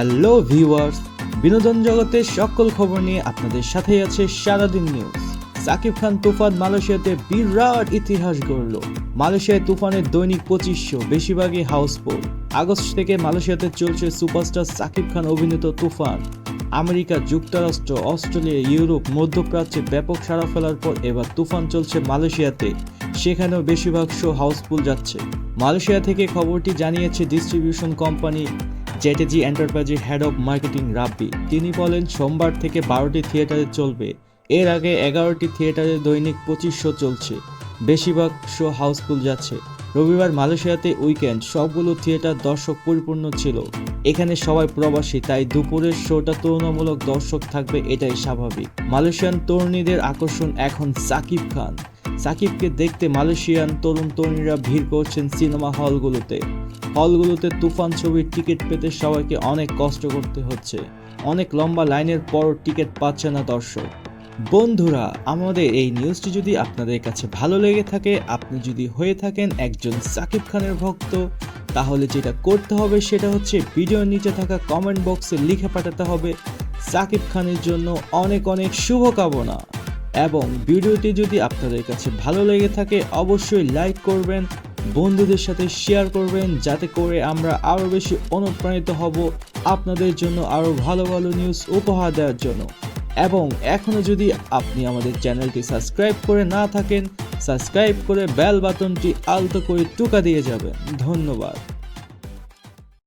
Hello viewers বিনোদন জগতের সকল খবর নিয়ে আপনাদের সাথে আছে সারাদিন নিউজ সাকিব খান তুফান মালয়েশিয়াতে বিরাট ইতিহাস গড়ল। মালয়েশিয়ায় তুফানের দৈনিক পঁচিশশো, বেশিরভাগই হাউসফুল আগস্ট থেকে মালয়েশিয়াতে চলছে সুপারস্টার সাকিব খান অভিনীত তুফান। আমেরিকা, যুক্তরাষ্ট্র, অস্ট্রেলিয়া, ইউরোপ, মধ্যপ্রাচ্যে ব্যাপক সাড়া ফেলার পর এবার তুফান চলছে মালয়েশিয়াতে। সেখানেও বেশিরভাগ শো হাউসফুল যাচ্ছে। মালয়েশিয়া থেকে খবরটি জানিয়েছে ডিস্ট্রিবিউশন কোম্পানি জেটেজি এন্টারপ্রাইজের হেড অফ মার্কেটিং রাব্বি। তিনি বলেন, সোমবার থেকে বারোটি থিয়েটারে চলবে। এর আগে এগারোটি থিয়েটারে দৈনিক পঁচিশ শো চলছে। বেশিরভাগ শো হাউসফুল যাচ্ছে। রবিবার মালয়েশিয়াতে উইকেন্ড, সবগুলো থিয়েটার দর্শক পরিপূর্ণ ছিল। এখানে সবাই প্রবাসী, তাই দুপুরের শোটা তুলনামূলক দর্শক থাকবে, এটাই স্বাভাবিক। মালয়েশিয়ান তরুণীদের আকর্ষণ এখন সাকিব খান। সাকিবকে দেখতে মালয়েশিয়ান তরুণ তরুণীরা ভিড় করছেন সিনেমা হলগুলোতে। হলগুলোতে তুফান ছবির টিকিট পেতে সবাইকে অনেক কষ্ট করতে হচ্ছে। অনেক লম্বা লাইনের পর টিকিট পাচ্ছে না দর্শক। বন্ধুরা, আমাদের এই নিউজটি যদি আপনাদের কাছে ভালো লেগে থাকে, আপনি যদি হয়ে থাকেন একজন সাকিব খানের ভক্ত, তাহলে যেটা করতে হবে সেটা হচ্ছে ভিডিওর নিচে থাকা কমেন্ট বক্সে লিখে পাঠাতে হবে, সাকিব খানের জন্য অনেক অনেক শুভকামনা। এবং ভিডিওটি যদি আপনাদের কাছে ভালো লেগে থাকে, অবশ্যই লাইক করবেন বন্ধুদের সাথে শেয়ার করবেন, যাতে করে আমরা আরও বেশি অনুপ্রাণিত হব আপনাদের জন্য আরও ভালো ভালো নিউজ উপহার দেওয়ার জন্য। এবং এখনও যদি আপনি আমাদের চ্যানেলটি সাবস্ক্রাইব করে না থাকেন সাবস্ক্রাইব করে বেল বাটনটি আলতো করে টুকা দিয়ে যাবেন। ধন্যবাদ।